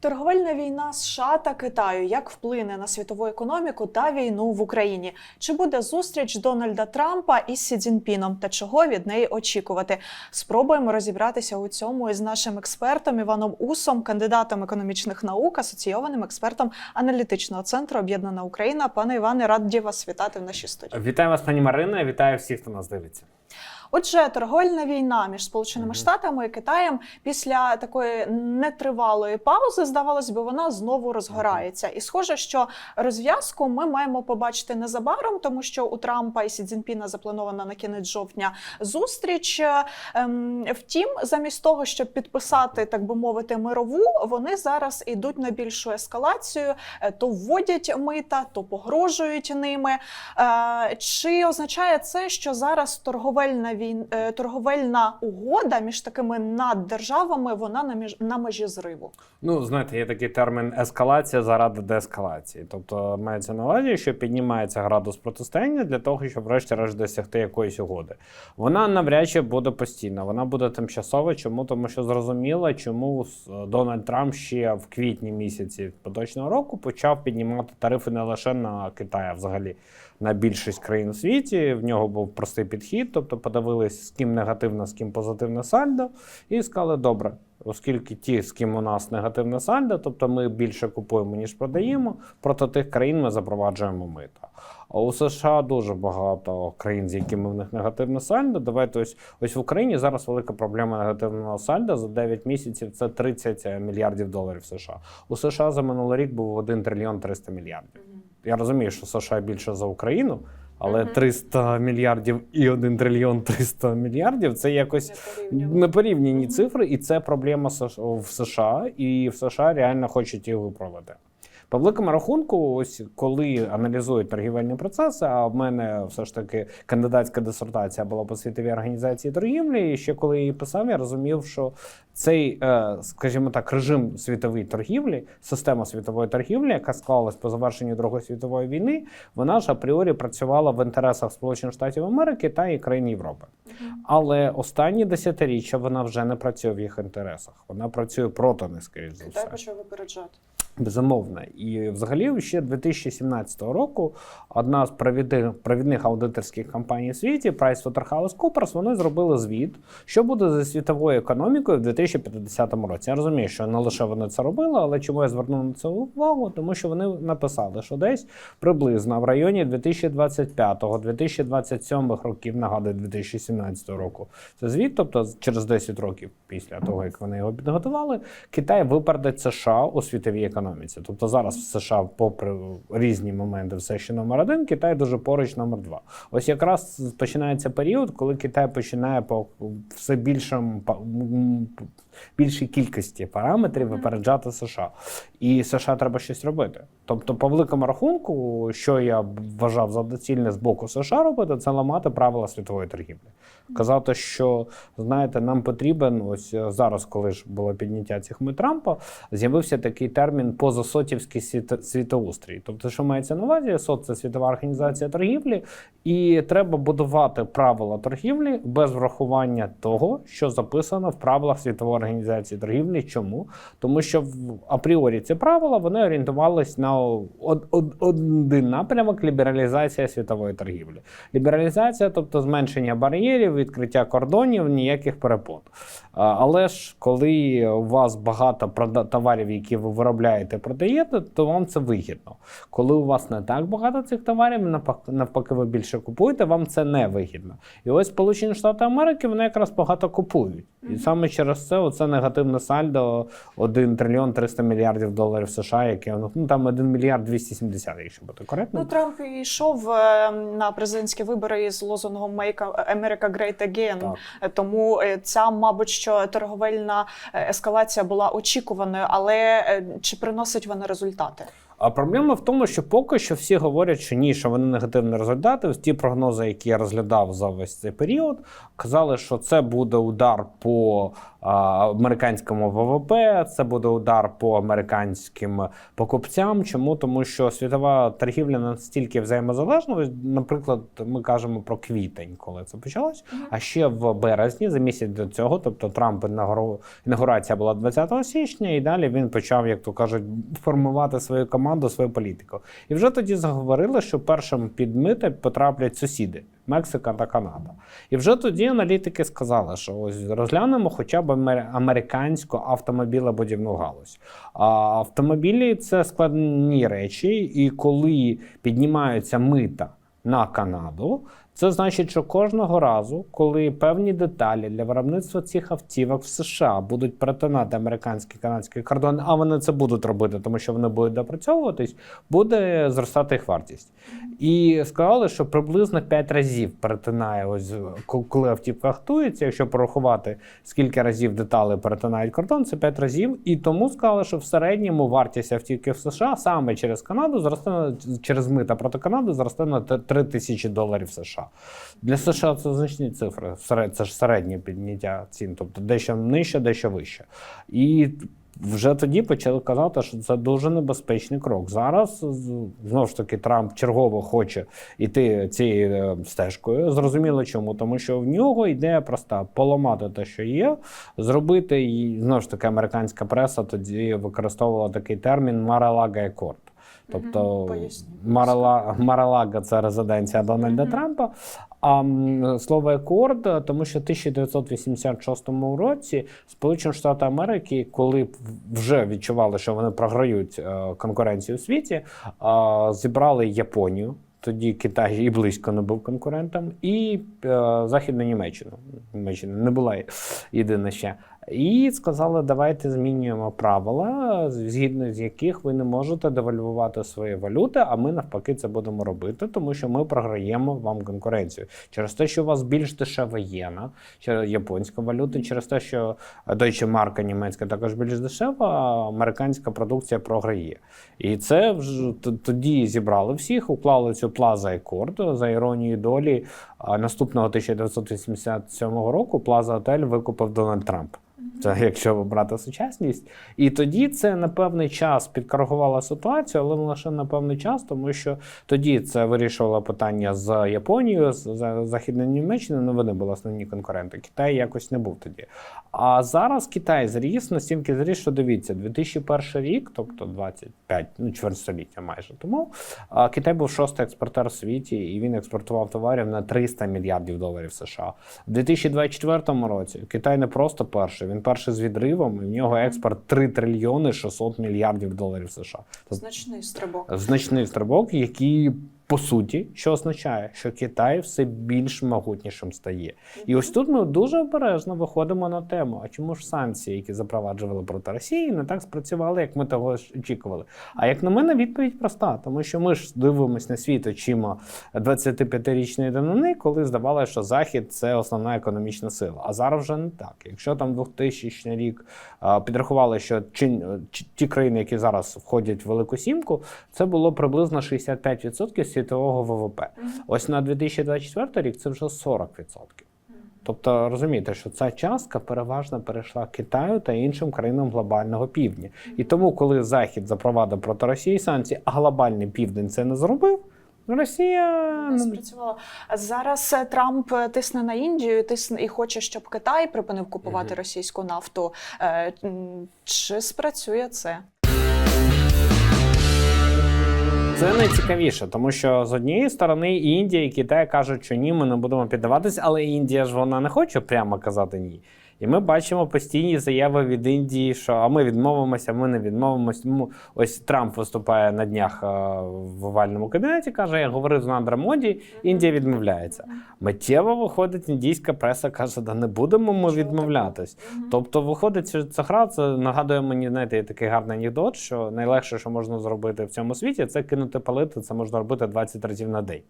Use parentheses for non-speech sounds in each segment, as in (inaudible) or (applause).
Торговельна війна США та Китаю як вплине на світову економіку та війну в Україні? Чи буде зустріч Дональда Трампа із Сі Цзіньпіном та чого від неї очікувати? Спробуємо розібратися у цьому із нашим експертом Іваном Усом, кандидатом економічних наук, асоційованим експертом аналітичного центру Об'єднана Україна. Пане Іване, раді вас вітати в нашій студії. Вітаю вас, пані Марина. Вітаю всіх, хто нас дивиться. Отже, торговельна війна між Сполученими. Штатами і Китаєм після такої нетривалої паузи, здавалось би, вона знову розгорається. І схоже, що розв'язку ми маємо побачити незабаром, тому що у Трампа і Сі Цзіньпіна запланована на кінець жовтня зустріч. Ем, Втім, замість того, щоб підписати, так би мовити, мирову, вони зараз йдуть на більшу ескалацію, е, то вводять мита, то погрожують ними. Е, Чи означає це, що зараз торговельна війн, е, торговельна угода між такими наддержавами вона на між на межі зриву? Ну, знаєте, є такий термін ескалація заради деескалації. Тобто мається на увазі, що піднімається градус протистояння для того, щоб врешті-решт досягти якоїсь угоди. Вона навряд чи буде постійна, вона буде тимчасова. Чому? Тому що зрозуміло, чому Дональд Трамп ще в квітні місяці поточного року почав піднімати тарифи не лише на Китай, а взагалі на більшість країн у світі. В нього був простий підхід, тобто подивились, з ким негативне, з ким позитивне сальдо, і сказали, добре. Оскільки ті, з ким у нас негативне сальдо, тобто ми більше купуємо, ніж продаємо, проти тих країн ми запроваджуємо мита. А у США дуже багато країн, з якими в них негативне сальдо. Давайте ось ось в Україні зараз велика проблема негативного сальдо. За 9 місяців це 30 мільярдів доларів США. У США за минулий рік був 1 трильйон 300 мільярдів. Я розумію, що США більше за Україну, але Мгм. 300 мільярдів і 1 трильйон 300 мільярдів це якось непорівняні цифри, і це проблема США в США, і в США реально хочуть її виправити. По великому рахунку, ось коли аналізують торгівельні процеси, а в мене все ж таки кандидатська дисертація була по світовій організації торгівлі. І ще коли я її писав, я розумів, що цей, е, скажімо так, режим світової торгівлі, система світової торгівлі, яка склалась по завершенню Другої світової війни, вона ж апріорі працювала в інтересах Сполучених Штатів Америки та і країн Європи. Але останні десятиріччя вона вже не працює в їх інтересах. Вона працює проти них, скоріш за все. Китай почав випереджати. Безумовно. І взагалі ще 2017 року одна з провідних, провідних аудиторських компаній у світі, PricewaterhouseCoopers, вони зробили звіт, що буде зі світовою економікою в 2050 році. Я розумію, що не лише вони це робили, але чому я звернув на це увагу? Тому що вони написали, що десь приблизно в районі 2025-2027 років, нагадую, 2017 року. Це звіт, тобто через 10 років після того, як вони його підготували, Китай випередить США у світовій економіці. Тобто зараз в США, попри різні моменти, все ще номер один, Китай дуже поруч номер два. Ось якраз починається період, коли Китай починає по все більшим більшій кількості параметрів випереджати США. І США треба щось робити. Тобто, по великому рахунку, що я вважав за доцільне з боку США робити, це ламати правила світової торгівлі. Казати, що знаєте, нам потрібен ось е, зараз, коли ж було підняття цих ми Трампа, з'явився такий термін позасотівський світ- світоустрій. Тобто, що мається на увазі, СОТ це світова організація торгівлі, і треба будувати правила торгівлі без врахування того, що записано в правилах світової організації торгівлі. Чому? Тому що в апріорі ці правила вони орієнтувались на од- од- один напрямок лібералізація світової торгівлі. Лібералізація, тобто зменшення бар'єрів, відкриття кордонів, ніяких перепон. Але ж коли у вас багато товарів, які ви виробляєте, продаєте, то вам це вигідно. Коли у вас не так багато цих товарів, навпаки, ви більше купуєте, вам це не вигідно. І ось Сполучені Штати Америки вони якраз багато купують. І саме через це оце негативне сальдо 1 трильйон 300 мільярдів доларів США, яке ну там 1 мільярд 270, якщо бути коректно. Ну, Трамп йшов е, на президентські вибори з лозунгом «Make America Great Again», Так. Тому е, ця, мабуть, що торговельна е, ескалація була очікуваною, але чи приносить вона результати? А проблема в тому, що поки що всі говорять, що ні, що вони негативні результати. Ті прогнози, які я розглядав за весь цей період, казали, що це буде удар по американському ВВП, це буде удар по американським покупцям. Чому? Тому що світова торгівля настільки взаємозалежна. Наприклад, ми кажемо про квітень, коли це почалось. А ще в березні, за місяць до цього, тобто Трамп інаугурація була 20 січня, і далі він почав, як то кажуть, формувати свою команду, свою політику. І вже тоді заговорили, що першим під мити потраплять сусіди. Мексика та Канада. І вже тоді аналітики сказали, що ось розглянемо хоча б американську автомобілебудівну галузь. А автомобілі це складні речі, і коли піднімаються мита на Канаду, це значить, що кожного разу, коли певні деталі для виробництва цих автівок в США будуть перетинати американський канадський кордон, а вони це будуть робити, тому що вони будуть допрацьовуватись, буде зростати їх вартість. І сказали, що приблизно 5 разів перетинає, ось коли автівка хтується, якщо порахувати, скільки разів деталі перетинають кордон, це 5 разів. І тому сказали, що в середньому вартість автівки в США саме через Канаду зросте через мита проти Канади зросте на 3 тисячі доларів США. Для США це значні цифри. Це ж середнє підняття цін, тобто дещо нижче, дещо вище. І вже тоді почали казати, що це дуже небезпечний крок. Зараз знову ж таки Трамп чергово хоче йти цією е, стежкою. Зрозуміло чому, тому що в нього ідея проста: поламати те, що є, зробити і знову ж таки американська преса тоді використовувала такий термін Маралага Екорд. Тобто Марала, Маралага це резиденція Дональда. Трампа. А слово екорд, тому що в 1986 році Сполучені Штати Америки, коли вже відчували, що вони програють е, конкуренцію у світі, зібрали Японію. Тоді Китай і близько не був конкурентом, і е, Західну Німеччину. Німеччина не була єдина ще. І сказали, давайте змінюємо правила, згідно з яких ви не можете девальвувати свої валюти, а ми навпаки це будемо робити, тому що ми програємо вам конкуренцію через те, що у вас більш дешева єна, через японська валюта, через те, що Deutsche марка німецька також більш дешева, а американська продукція програє. І це вже тоді зібрали всіх, уклали цю плаза Екорд за іронією долі. а Наступного 1987 року Плаза Отель викупив Дональд Трамп. Це якщо брати сучасність. І тоді це на певний час підкоригувало ситуацію, але лише на певний час, тому що тоді це вирішувало питання з Японією, з Західною Німеччиною. Ну вони були основні конкуренти. Китай якось не був тоді. А зараз Китай зріс настільки зріс, що дивіться, 2001 рік, тобто 25, ну чверть століття майже тому. Китай був шостий експортер у світі, і він експортував товарів на 300 мільярдів доларів США. У 2024 році Китай не просто перший, він перший з відривом, і в нього експорт 3 трильйони 600 мільярдів доларів США. Тобто Значний стрибок. значний стрибок, який по суті, що означає, що Китай все більш могутнішим стає. І ось тут ми дуже обережно виходимо на тему: а чому ж санкції, які запроваджували проти Росії, не так спрацювали, як ми того ж очікували? А як на мене, відповідь проста, тому що ми ж дивимося на світ очима 25-річної давнини, коли здавалося, що Захід це основна економічна сила. А зараз вже не так. Якщо там 2000 рік підрахували, що ті країни, які зараз входять в Велику Сімку, це було приблизно 65% світового ВВП. Ось на 2024 рік це вже 40%. Тобто розумієте, що ця частка переважно перейшла Китаю та іншим країнам глобального півдня. І тому, коли Захід запровадив проти Росії санкції, а глобальний південь це не зробив, Росія Не не спрацювало. А Зараз е, Трамп е, тисне на Індію, тисне і хоче, щоб Китай припинив купувати Мгм. російську нафту. Е, Чи спрацює це? Це найцікавіше, тому що з однієї сторони Індія і Китай кажуть, що ні, ми не будемо піддаватись, але Індія ж вона не хоче прямо казати ні. І ми бачимо постійні заяви від Індії, що а ми відмовимося, ми не відмовимося. Ось Трамп виступає на днях е, в овальному кабінеті, каже: я говорив з Нандра Моді, Індія відмовляється. Миттєво виходить індійська преса, каже, да не будемо ми відмовлятись. Тобто, виходить, що ця гра це нагадує мені, знаєте, є такий гарний анекдот, що найлегше, що можна зробити в цьому світі, це кинути палити. Це можна робити 20 разів на день.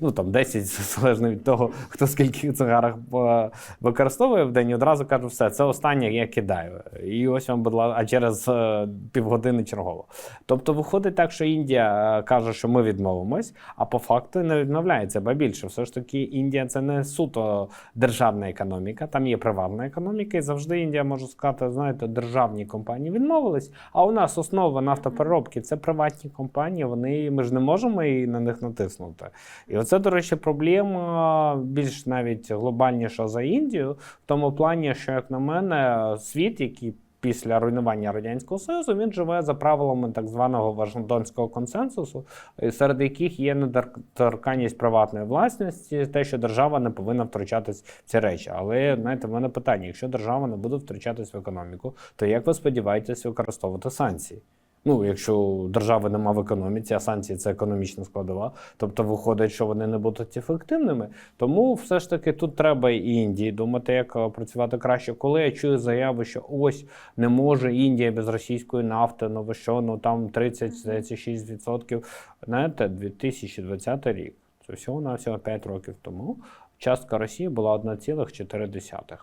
Ну там 10, (laughs) залежно від того, хто скільки цигарок е, використовує в день, і одразу кажу, все, це останнє я кидаю. І ось вам, будь ласка, а через е, півгодини чергово. Тобто виходить так, що Індія е, каже, що ми відмовимось, а по факту не відмовляється, ба більше. Все ж таки, Індія це не суто державна економіка, там є приватна економіка, і завжди Індія може сказати, знаєте, державні компанії відмовились. А у нас основа нафтопереробки це приватні компанії. Вони ми ж не можемо і на них натиснути. І оце, до речі, проблема більш навіть глобальніша за Індію, в тому плані, що, як на мене, світ, який після руйнування радянського союзу він живе за правилами так званого Вашингтонського консенсусу, серед яких є недоторканність приватної власності, те, що держава не повинна втручатись в ці речі. Але знаєте, в мене питання: якщо держава не буде втручатись в економіку, то як ви сподіваєтесь використовувати санкції? Ну, якщо держави нема в економіці, а санкції це економічна складова, тобто виходить, що вони не будуть ефективними. Тому все ж таки тут треба і Індії думати, як е, працювати краще. Коли я чую заяви, що ось не може Індія без російської нафти, ну ви що, ну там 30, здається, 6%. Знаєте, 2020 рік. Це всього на всього 5 років тому. Частка Росії була 1,4.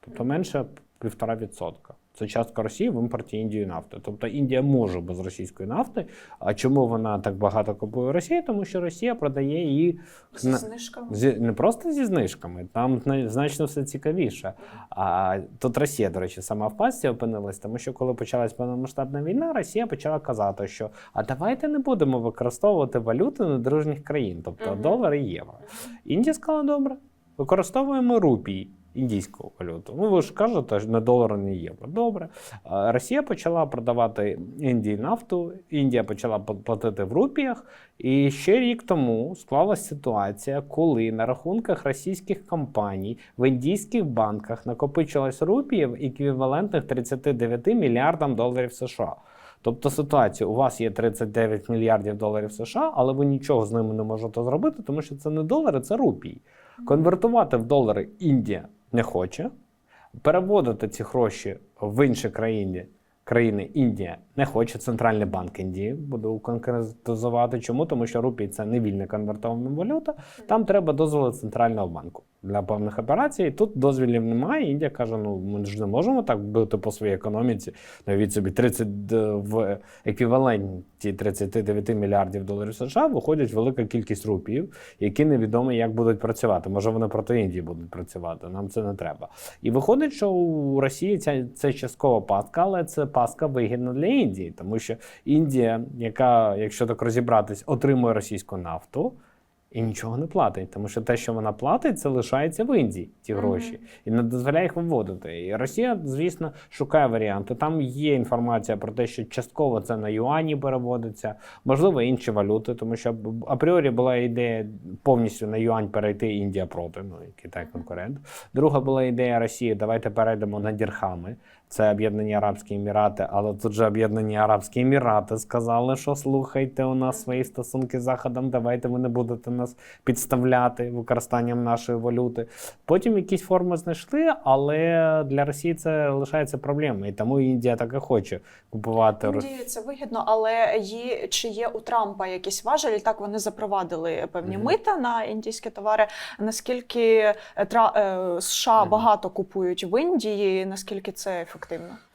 Тобто менше півтора відсотка. Це частка Росії в імпорті Індії нафти. Тобто Індія може без російської нафти. А чому вона так багато купує Росії? Тому що Росія продає її Зі знижками. зі, не просто зі знижками, там значно все цікавіше. А тут Росія, до речі, сама в пастці опинилась, тому що коли почалась повномасштабна війна, Росія почала казати, що а давайте не будемо використовувати валюти недружніх країн, тобто Мгм. долар і євро. Індія сказала, добре, використовуємо рупії. Індійську валюту. Ну ви ж кажете, не долар, не євро. Добре. Росія почала продавати Індії нафту, Індія почала пл- платити в рупіях. І ще рік тому склалася ситуація, коли на рахунках російських компаній в індійських банках накопичилось рупіїв еквівалентних 39 мільярдам доларів США. Тобто ситуація: у вас є 39 мільярдів доларів США, але ви нічого з ними не можете зробити, тому що це не долари, це рупії. Конвертувати в долари Індія не хоче. Переводити ці гроші в інші країни, країни Індія не хоче. Центральний банк Індії буду конкретизувати. Чому? Тому що рупій це не вільна конвертована валюта. Там треба дозволи центрального банку для певних операцій. Тут дозвілів немає. Індія каже: ну ми ж не можемо так бити по своїй економіці. Навіть собі 30 в еквіваленті 39 мільярдів доларів США виходять велика кількість рупіїв, які невідомо як будуть працювати. Може вони проти Індії будуть працювати. Нам це не треба. І виходить, що у Росії ця це часткова пастка, але це пастка вигідна для Індії, тому що Індія, яка, якщо так розібратись, отримує російську нафту. І нічого не платить, тому що те, що вона платить, це лишається в Індії ті гроші, і не дозволяє їх виводити. І Росія, звісно, шукає варіанти. Там є інформація про те, що частково це на юані переводиться, можливо, інші валюти, тому що апріорі була ідея повністю на юань перейти Індія проти, ну і Китай конкурент. Друга була ідея Росії: давайте перейдемо на дірхами. Це Об'єднані Арабські Емірати, але тут же Об'єднані Арабські Емірати сказали, що слухайте, у нас свої стосунки з Заходом, давайте ви не будете нас підставляти використанням нашої валюти. Потім якісь форми знайшли, але для Росії це лишається проблемою. І тому Індія так і хоче купувати Рос- це вигідно, але є, чи є у Трампа якісь важелі? Так вони запровадили певні Мгм. мита на індійські товари. Наскільки е, Тра... е, США Мгм. багато купують в Індії? Наскільки це ефективно?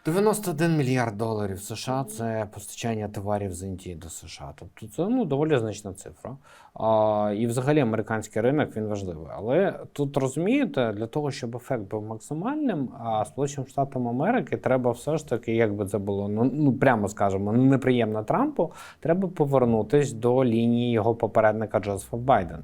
91 мільярд доларів США це постачання товарів з Індії до США. Тобто це ну доволі значна цифра. А, і взагалі американський ринок він важливий. Але тут розумієте, для того, щоб ефект був максимальним, а Сполученим Штатам Америки треба все ж таки, як би це було, ну, ну прямо скажемо, неприємно Трампу, треба повернутись до лінії його попередника Джозефа Байдена.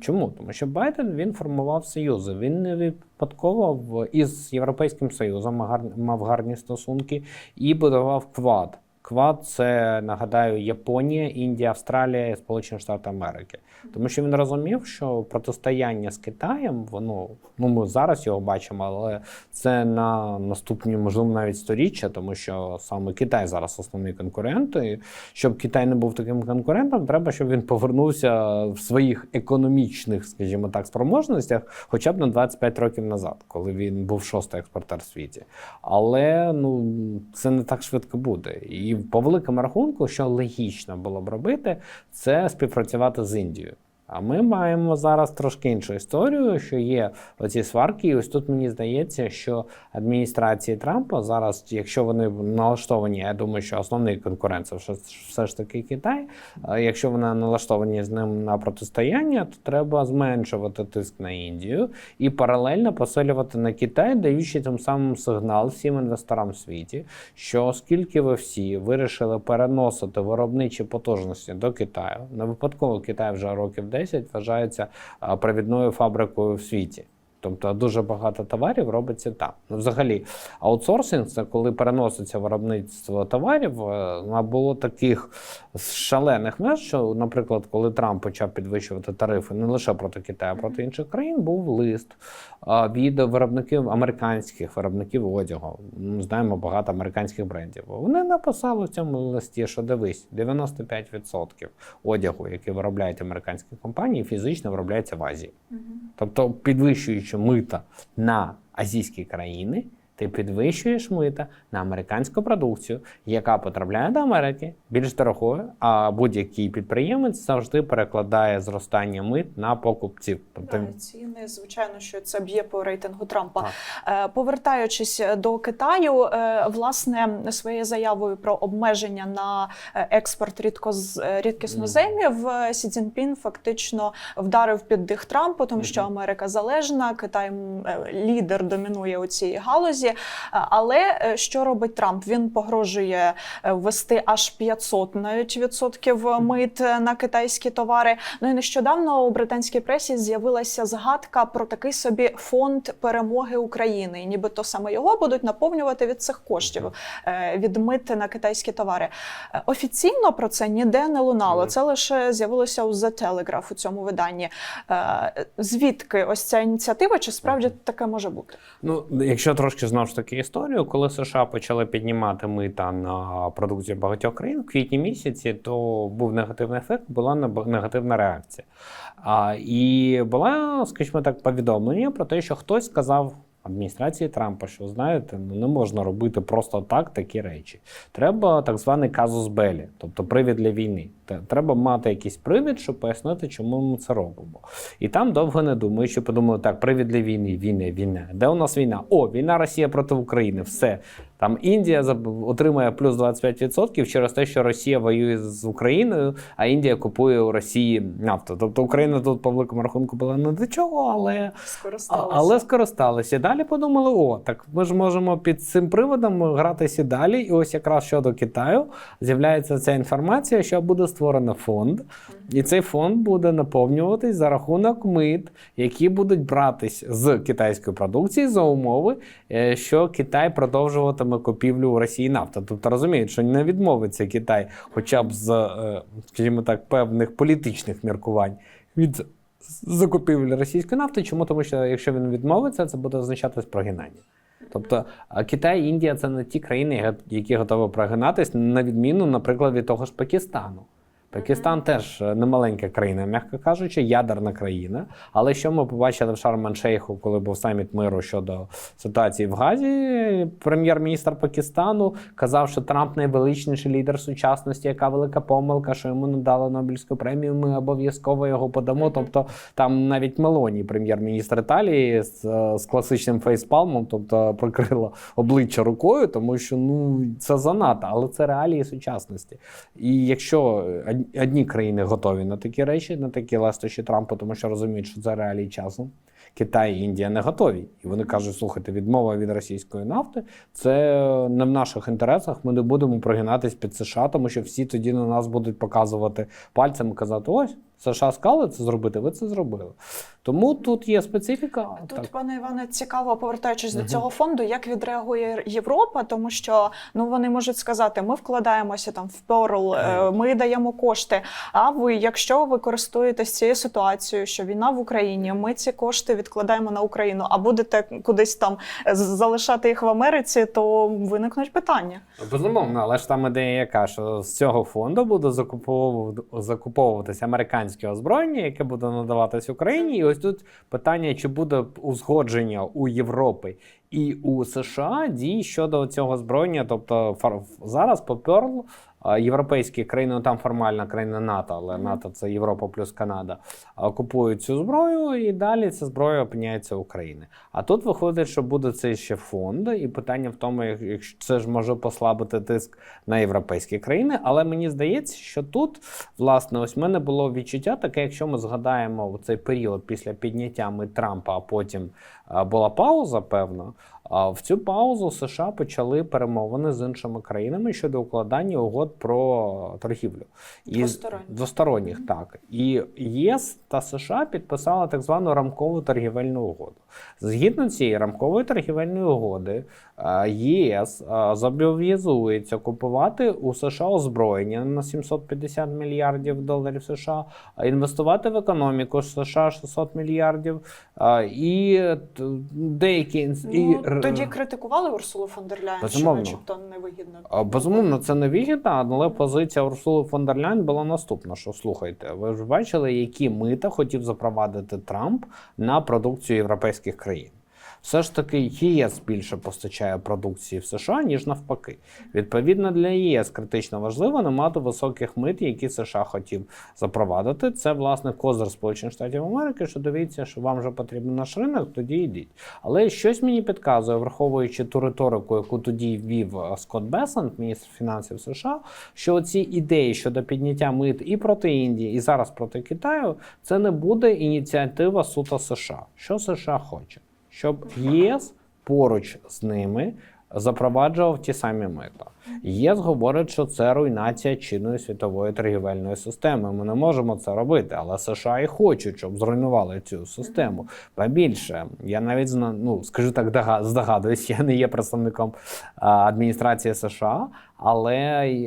Чому? Тому що Байден він формував союзи. Він не випадково в із Європейським Союзом мав гарні стосунки і будував квад. Квад це нагадаю Японія, Індія, Австралія Сполучені Штати Америки. Тому що він розумів, що протистояння з Китаєм, воно ну ми зараз його бачимо, але це на наступні, можливо, навіть сторіччя, тому що саме Китай зараз основний конкурент. І щоб Китай не був таким конкурентом, треба, щоб він повернувся в своїх економічних, скажімо так, спроможностях, хоча б на 25 років назад, коли він був шостий експортер в світі. Але ну це не так швидко буде. І по великому рахунку, що логічно було б робити, це співпрацювати з Індією. А ми маємо зараз трошки іншу історію, що є оці сварки. І ось тут мені здається, що адміністрації Трампа зараз, якщо вони налаштовані, я думаю, що основний конкурент це все, ж таки Китай. Якщо вони налаштовані з ним на протистояння, то треба зменшувати тиск на Індію і паралельно посилювати на Китай, даючи тим самим сигнал всім інвесторам в світі, що оскільки ви всі вирішили переносити виробничі потужності до Китаю, не випадково Китай вже років 10 вважається провідною фабрикою в світі. Тобто дуже багато товарів робиться там. Ну, взагалі, аутсорсинг це коли переноситься виробництво товарів. е, Набуло таких шалених меж, що, наприклад, коли Трамп почав підвищувати тарифи не лише проти Китаю, а проти інших країн, був лист від виробників американських виробників одягу. Ми знаємо багато американських брендів. Вони написали в цьому листі, що дивись, 95% одягу, який виробляють американські компанії, фізично виробляється в Азії. Тобто, підвищуючи мита на азійські країни, ти підвищуєш мита на американську продукцію, яка потрапляє до Америки більш дорогою, а будь-який підприємець завжди перекладає зростання мит на покупців. Тобто, Ціни, звичайно, що це б'є по рейтингу Трампа. Так. Е, Повертаючись до Китаю, е, власне, своєю заявою про обмеження на е, експорт рідкоз... рідкісноземів Сі Цзіньпін фактично вдарив під дих Трампу, тому що Америка залежна, Китай лідер домінує у цій галузі. Е, Але е, що робить Трамп? Він погрожує е, ввести аж 500 навіть відсотків мит на китайські товари. Ну і нещодавно у британській пресі з'явилася згадка про такий собі фонд перемоги України. І нібито саме його будуть наповнювати від цих коштів від мит на китайські товари. Офіційно про це ніде не лунало. Це лише з'явилося у The Telegraph у цьому виданні. Звідки ось ця ініціатива? Чи справді таке може бути? Ну, якщо трошки знову ж таки історію, коли США почали піднімати мита на продукцію багатьох країн в квітні місяці, то був негативний ефект, була негативна реакція. А, і була, скажімо так, повідомлення про те, що хтось сказав. Адміністрації Трампа, що знаєте, ну не можна робити просто так такі речі. Треба так званий казус белі, тобто привід для війни. Треба мати якийсь привід, щоб пояснити, чому ми це робимо. І там довго не думаючи, подумали, так, привід для війни, війни, війна. Де у нас війна? О, війна Росія проти України. Все. Там Індія отримує плюс 25% через те, що Росія воює з Україною, а Індія купує у Росії нафту. Тобто Україна тут по великому рахунку була не до чого, але Скористалися. Але скористалися. Далі подумали: о, так ми ж можемо під цим приводом гратися далі. І ось якраз щодо Китаю з'являється ця інформація, що буде створено фонд, і цей фонд буде наповнюватись за рахунок мит, які будуть братись з китайської продукції за умови, е, що Китай продовжуватиме купівлю у Росії нафти. Тобто розуміють, що не відмовиться Китай, хоча б з, е, скажімо так, певних політичних міркувань від закупівлі російської нафти. Чому? Тому що якщо він відмовиться, це буде означати прогинання. Тобто Китай Індія це не ті країни, які готові прогинатись, на відміну, наприклад, від того ж Пакистану. Пакистан теж е, немаленька країна, м'яко кажучи, ядерна країна. Але що ми побачили в Шарм-Шейху, коли був саміт миру щодо ситуації в Газі, прем'єр-міністр Пакистану казав, що Трамп найвеличніший лідер сучасності, яка велика помилка, що йому не дали Нобелівську премію. Ми обов'язково його подамо. Тобто там навіть Мелоні, прем'єр-міністр Італії, з, е, з класичним фейспалмом, тобто прикрила обличчя рукою, тому що ну це занадто, але це реалії сучасності. І якщо од- одні країни готові на такі речі, на такі лестощі Трампа, тому що розуміють, що це реалії часу. Китай і Індія не готові. І вони кажуть: слухайте, відмова від російської нафти це не в наших інтересах. Ми не будемо прогинатись під США, тому що всі тоді на нас будуть показувати пальцем і казати: ось США сказали це зробити, ви це зробили. Тому тут є специфіка. Тут, так. пане Іване, цікаво, повертаючись до цього фонду, як відреагує Європа, тому що ну вони можуть сказати, ми вкладаємося там в Pearl, е, ми даємо кошти. А ви, якщо ви користуєтесь цією ситуацією, що війна в Україні, ми ці кошти відкладаємо на Україну, а будете кудись там залишати їх в Америці, то виникнуть питання. Безумовно, але ж там ідея яка, що з цього фонду буде закуповувати- закуповуватися американське озброєння, яке буде надаватись Україні. І ось тут питання, чи буде узгодження у Європи І у США дій щодо цього озброєння, тобто зараз по Перл а, європейські країни, ну там формальна країна НАТО, але Мгм. НАТО це Європа плюс Канада, купують цю зброю, і далі ця зброя опиняється в Україні. А тут виходить, що буде цей ще фонд, і питання в тому, як- якщо це ж може послабити тиск на європейські країни. Але мені здається, що тут, власне, ось в мене було відчуття таке, якщо ми згадаємо цей період після підняття ми Трампа, а потім була пауза, певно. В цю паузу США почали перемовини з іншими країнами щодо укладання угод про торгівлю. Двосторонніх. двосторонніх, так. І єС та США підписали так звану рамкову торгівельну угоду. Згідно цієї рамкової торгівельної угоди, ЄС е, зобов'язується купувати у США озброєння на 750 мільярдів доларів США, а інвестувати в економіку США 600 мільярдів. е, І деякі і Ну, тоді критикували Урсулу фон дер Ляєн, що начебто невигідно. Безумовно, це не вигідно, але позиція Урсули фон дер Ляйн була наступна: що слухайте, ви ж бачили, які мита хотів запровадити Трамп на продукцію європейських країн. Все ж таки, ЄС більше постачає продукції в США, ніж навпаки. Відповідно, для ЄС критично важливо не мати високих мит, які США хотів запровадити. Це власне козир Сполучених Штатів Америки, що дивіться, що вам вже потрібен наш ринок, тоді йдіть. Але щось мені підказує, враховуючи ту риторику, яку тоді ввів е, Скотт Бесент, міністр фінансів США, що ці ідеї щодо підняття мит і проти Індії, і зараз проти Китаю, це не буде ініціатива суто США. Що США хоче? Щоб ЄС поруч з ними запроваджував ті самі мита. ЄС говорить, що це руйнація чинної світової торгівельної системи. Ми не можемо це робити, але США і хочуть, щоб зруйнували цю систему. Побільше, я навіть ну скажу так, дога- здогадуюсь, я не є представником адміністрації США, але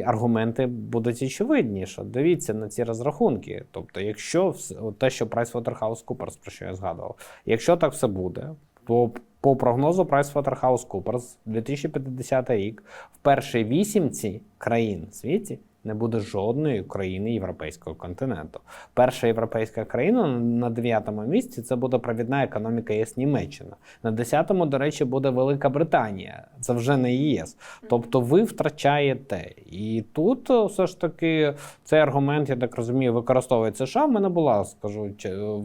аргументи будуть очевидні, що дивіться на ці розрахунки. Тобто, якщо вс- от те, що PricewaterhouseCoopers, про що я згадував, якщо так все буде, то по прогнозу PricewaterhouseCoopers 2050 рік в першій вісімці країн в світі не буде жодної країни європейського континенту. Перша європейська країна на дев'ятому місці це буде провідна економіка ЄС Німеччина. На десятому, до речі, буде Велика Британія. Це вже не ЄС. Тобто ви втрачаєте. І тут е, все ж таки цей аргумент, я так розумію, використовує США. В мене була, скажу,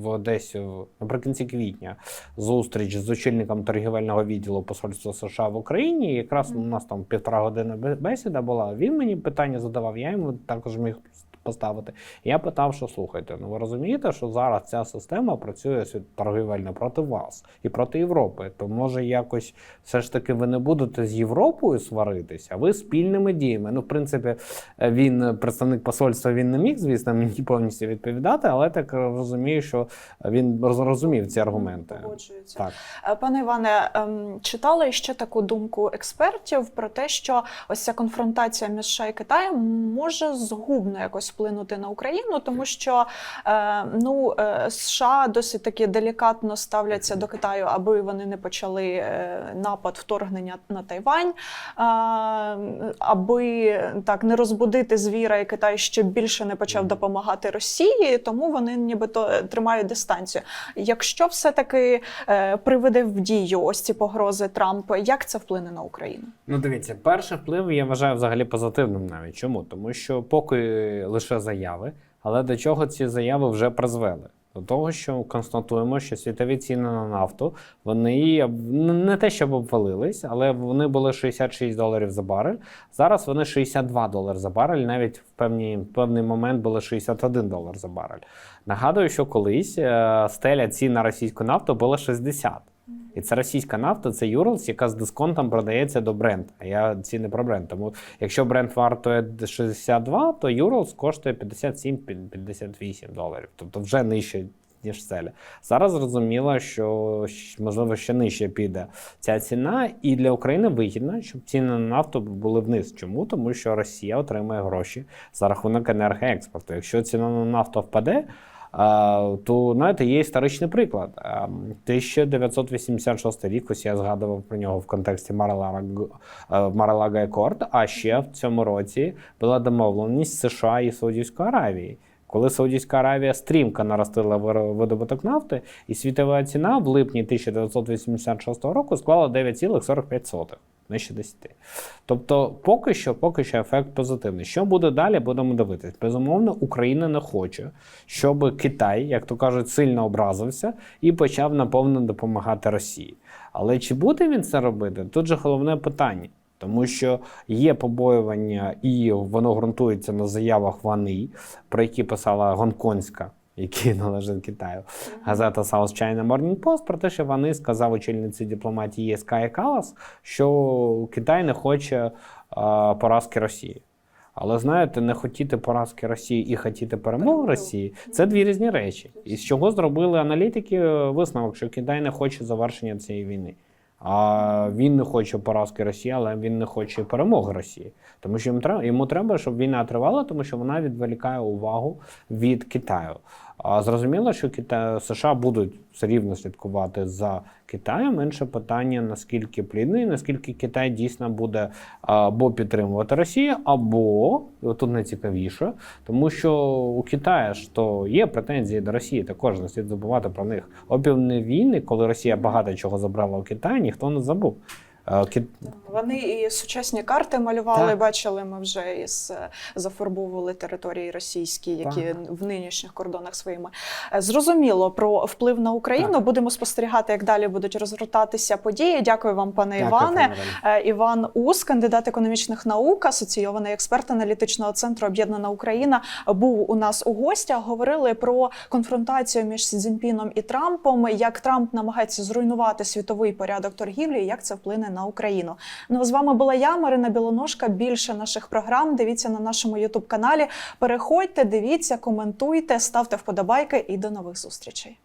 в десь наприкінці квітня зустріч з очільником торгівельного відділу посольства США в Україні. І якраз у нас там півтора години бесіда була. Він мені питання задавав, я йому також міг поставити. Я питав, що слухайте, ну ви розумієте, що зараз ця система працює торгівельно проти вас і проти Європи. То може якось все ж таки ви не будете з Європою сваритися, а ви спільними діями. Ну, в принципі, е, він е, представник посольства, він не міг, звісно, мені повністю відповідати, але так розумію, що він розумів ці аргументи. Так. Е, Пане Іване, ем, читали ще таку думку експертів про те, що ось ця конфронтація між США і Китаєм може згубно якось вплинути на Україну, тому що е, ну, е, США досить таки делікатно ставляться до Китаю, аби вони не почали е, напад вторгнення на Тайвань, е, аби так не розбудити звіра, і Китай ще більше не почав допомагати Росії, тому вони нібито тримають дистанцію. Якщо все-таки е, приведе в дію ось ці погрози Трампа, як це вплине на Україну? Ну, дивіться, перший вплив я вважаю взагалі позитивним навіть. Чому? Тому що поки лише заяви, але до чого ці заяви вже призвели? До того, що констатуємо, що світові ціни на нафту вони не те, щоб обвалились, але вони були 66 доларів за барель. Зараз вони 62 долари за барель, навіть в певні, певний момент були 61 долар за барель. Нагадую, що колись е, стеля цін на російську нафту була 60. І це російська нафта, це Юрлс, яка з дисконтом продається до бренд. А я ці не про бренд. Тому якщо бренд вартує 62, то Юрлс коштує 57-58 доларів. Тобто вже нижче, ніж целя. Зараз зрозуміло, що можливо ще нижче піде ця ціна, і для України вигідно, щоб ціни на нафту були вниз. Чому? Тому що Росія отримує гроші за рахунок енергоекспорту. Якщо ціна на нафту впаде. То знаєте, є історичний приклад. 1986 рік, ось я згадував про нього в контексті Маралага Екорд. А ще в цьому році була домовленість США і Саудівської Аравії. Коли Саудівська Аравія стрімко наростила видобуток нафти, і світова ціна в липні 1986 року склала 9,45, нижче 10. Тобто, поки що, поки що ефект позитивний. Що буде далі, будемо дивитись. Безумовно, Україна не хоче, щоб Китай, як то кажуть, сильно образився і почав наповно допомагати Росії. Але чи буде він це робити? Тут же головне питання. Тому що є побоювання, і воно ґрунтується на заявах Вани, про які писала гонконгська, які (laughs) належить Китаю, газета South China Morning Post, про те, що вони сказав очільниці дипломатії ЄС Кая Калас, що Китай не хоче а, поразки Росії. Але знаєте, не хотіти поразки Росії і хотіти перемоги Росії це дві різні речі. І з чого зробили аналітики е, висновок, що Китай не хоче завершення цієї війни. А він не хоче поразки Росії, але він не хоче перемоги Росії. Тому що йому треба, йому треба, щоб війна тривала, тому що вона відволікає увагу від Китаю. А зрозуміло, що Китай, США будуть все рівно слідкувати за Китаєм. Інше питання, наскільки плідний, наскільки Китай дійсно буде або підтримувати Росію, або тут найцікавіше, тому що у Китаю ж то є претензії до Росії, також не слід забувати про них. Опівні війни, коли Росія багато чого забрала у Китаї, ніхто не забув. Вони і сучасні карти малювали. Так. Бачили, ми вже із зафарбовували території російські, які Так. в нинішніх кордонах своїми. Е, Зрозуміло про вплив на Україну. Так. Будемо спостерігати, як далі будуть розгортатися події. Дякую вам, пане Дякую, Іване. пане Е, Іван Ус, кандидат економічних наук, асоційований експерт аналітичного центру Об'єднана Україна, був у нас у гостях. Говорили про конфронтацію між Сі Цзіньпіном і Трампом, як Трамп намагається зруйнувати світовий порядок торгівлі, і як це вплине на Україну. Ну з вами була я, Марина Білоножка. Більше наших програм дивіться на нашому Ютуб каналі. Переходьте, дивіться, коментуйте, ставте вподобайки і до нових зустрічей.